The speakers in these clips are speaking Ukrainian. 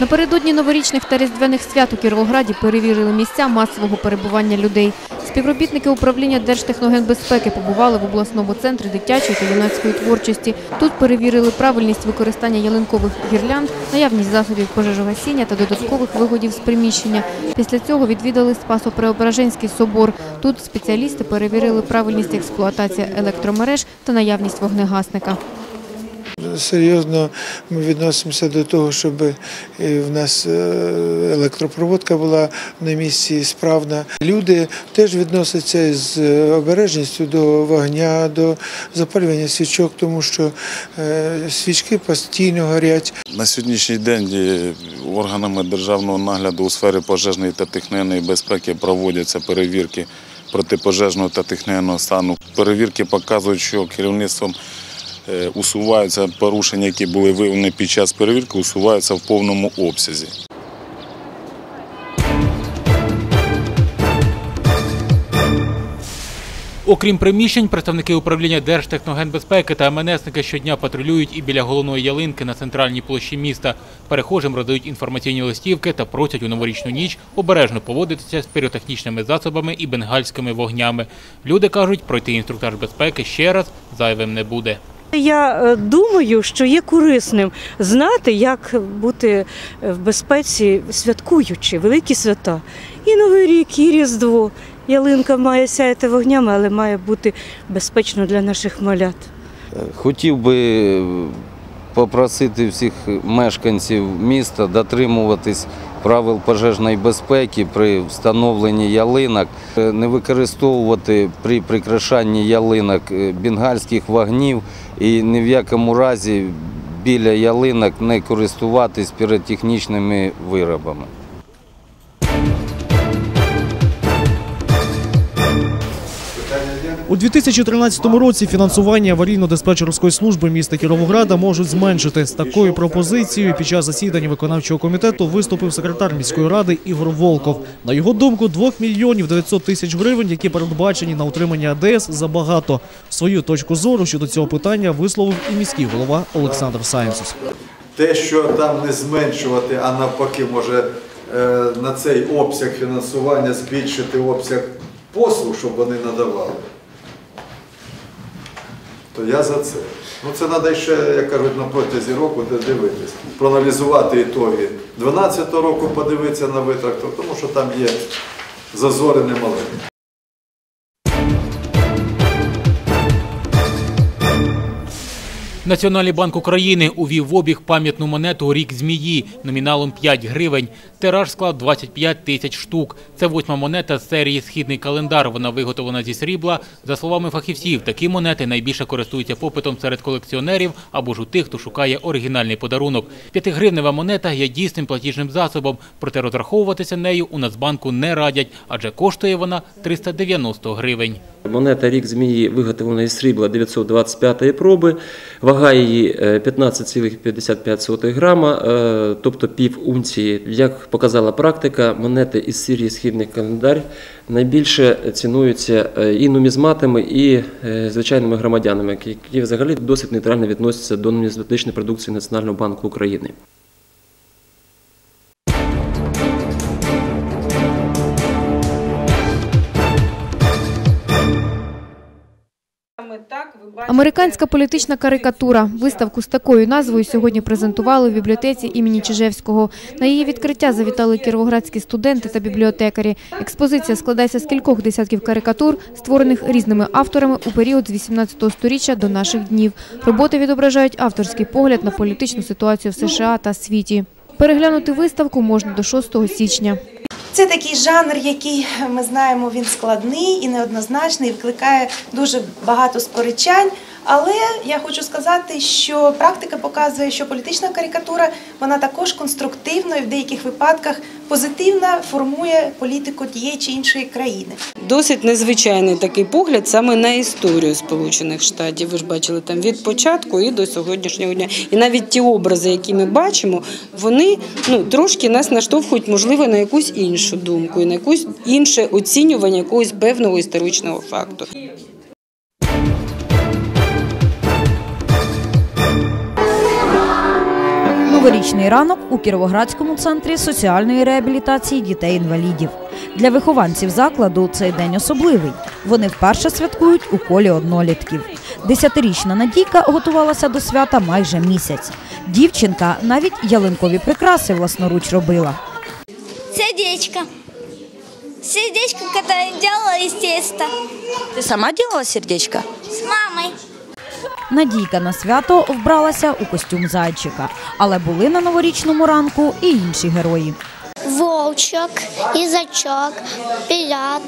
Напередодні новорічних та різдвяних свят у Кіровограді перевірили місця масового перебування людей. Співробітники управління Держтехногенбезпеки побували в обласному центрі дитячої та юнацької творчості. Тут перевірили правильність використання ялинкових гірлянд, наявність засобів пожежогасіння та додаткових виходів з приміщення. Після цього відвідали Спасо-Преображенський собор. Тут спеціалісти перевірили правильність експлуатації електромереж та наявність вогнегасника. Серйозно ми відносимося до того, щоб е, в нас е, електропроводка була на місці справна. Люди теж відносяться з обережністю до вогня, до запалювання свічок, тому що е, свічки постійно горять. На сьогоднішній день е, органами державного нагляду у сфері пожежної та техногенної безпеки проводяться перевірки протипожежного та техногенного стану. Перевірки показують, що керівництвом е, усуваються порушення, які були виявлені під час перевірки, усуваються в повному обсязі. Окрім приміщень, представники управління Держтехногенбезпеки та МНСники щодня патрулюють і біля головної ялинки на центральній площі міста. Перехожим роздають інформаційні листівки та просять у новорічну ніч обережно поводитися з піротехнічними засобами і бенгальськими вогнями. Люди кажуть, пройти інструктаж безпеки ще раз зайвим не буде. Я е, думаю, що є корисним знати, як бути в безпеці, святкуючи великі свята. І Новий рік, і Різдво. Ялинка має сяяти вогнями, але має бути безпечно для наших малят. Хотів би попросити всіх мешканців міста дотримуватись правил пожежної безпеки при встановленні ялинок, не використовувати при прикрашанні ялинок е, бенгальських вогнів і ні в якому разі біля ялинок не користуватись піротехнічними виробами. У 2013 році фінансування аварійно-диспетчерської служби міста Кіровограда можуть зменшити. З такою пропозицією під час засідання виконавчого комітету виступив секретар міської ради Ігор Волков. На його думку, 2 мільйонів 900 тисяч гривень, які передбачені на утримання АДС, забагато. Свою точку зору щодо цього питання висловив і міський голова Олександр Сайнсус. те, що там не зменшувати, а навпаки, може е, на цей обсяг фінансування збільшити обсяг послуг, щоб вони надавали, то я за це. Ну це треба ще, як кажуть, на протязі року дивитись, проаналізувати ітоги 2012 року, подивитися на витрату, тому що там є зазори немаленькі. Національний банк України увів в обіг пам'ятну монету Рік змії номіналом 5 гривень. Тираж склав 25 тисяч штук. Це восьма монета з серії Східний календар. Вона виготовлена зі срібла. За словами фахівців, такі монети найбільше користуються попитом серед колекціонерів або ж у тих, хто шукає оригінальний подарунок. П'ятигривнева монета є дійсним платіжним засобом, проте розраховуватися нею у Нацбанку не радять, адже коштує вона 390 гривень. Монета рік змії виготовлена із срібла 925 проби, вага її е, 15,55 грама, е, тобто пів унції. Як показала практика, монети із Сирії східний календар найбільше цінуються е, і нумізматами, і е, звичайними громадянами, які взагалі досить нейтрально відносяться до нумізматичної продукції Національного банку України. Американська політична карикатура. Виставку з такою назвою сьогодні презентували в бібліотеці імені Чижевського. На її відкриття завітали кіровоградські студенти та бібліотекарі. Експозиція складається з кількох десятків карикатур, створених різними авторами у період з 18 століття до наших днів. Роботи відображають авторський погляд на політичну ситуацію в США та світі. Переглянути виставку можна до 6 січня. Це такий жанр, який ми знаємо, він складний і неоднозначний, викликає дуже багато сперечань. Але я хочу сказати, що практика показує, що політична карикатура вона також конструктивно і в деяких випадках позитивно формує політику тієї чи іншої країни. Досить незвичайний такий погляд саме на історію Сполучених Штатів. Ви ж бачили там від початку і до сьогоднішнього дня. І навіть ті образи, які ми бачимо, вони ну трошки нас наштовхують, можливо, на якусь іншу думку і на якусь інше оцінювання якогось певного історичного факту. Новорічний ранок у Кіровоградському центрі соціальної реабілітації дітей-інвалідів. Для вихованців закладу цей день особливий. Вони вперше святкують у колі однолітків. Десятирічна Надійка готувалася до свята майже місяць. Дівчинка навіть ялинкові прикраси власноруч робила. Сердечко. Сердечко, которое я делала из теста. Ти сама робила сердечко? Надійка на свято вбралася у костюм зайчика, але були на новорічному ранку і інші герої. Вовчок, ізачок, пілят,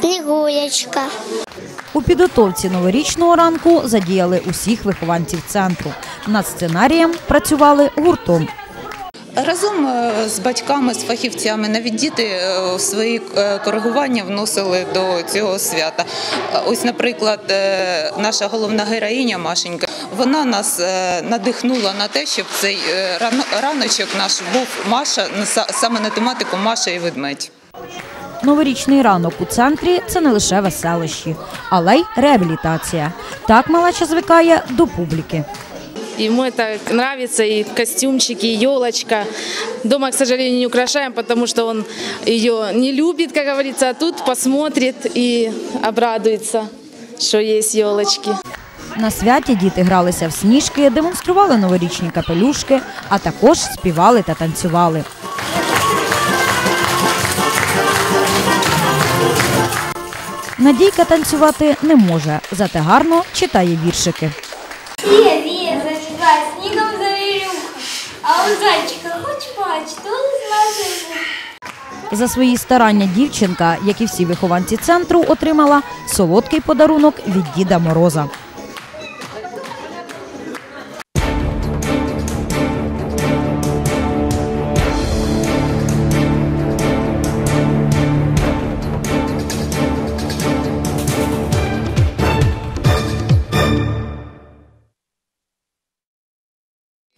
снігуєчка. У підготовці новорічного ранку задіяли усіх вихованців центру. Над сценарієм працювали гуртом. Разом е, з батьками, з фахівцями, навіть діти е, свої е, коригування вносили до цього свята. Ось, наприклад, наша головна героїня Машенька, вона нас надихнула на те, щоб цей раночок наш був Маша саме на тематику Маша і ведмедь. Новорічний ранок у центрі це не лише веселощі, але й реабілітація. Так малеча звикає до публіки. Ему это нравится, и костюмчики, и елочка. Дома, к сожалению, не украшаем, потому что он ее не любит, как говорится, а тут посмотрит и обрадуется, что есть елочки. На святі діти гралися в сніжки, демонстрували новорічні капелюшки, а також співали та танцювали. Надійка танцювати не може, зате гарно читає віршики. А у зайчика хоч бач то знаю. За свої старання дівчинка, як і всі вихованці центру, отримала солодкий подарунок від Діда Мороза.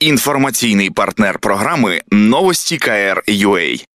Інформаційний партнер програми Новості КР UA.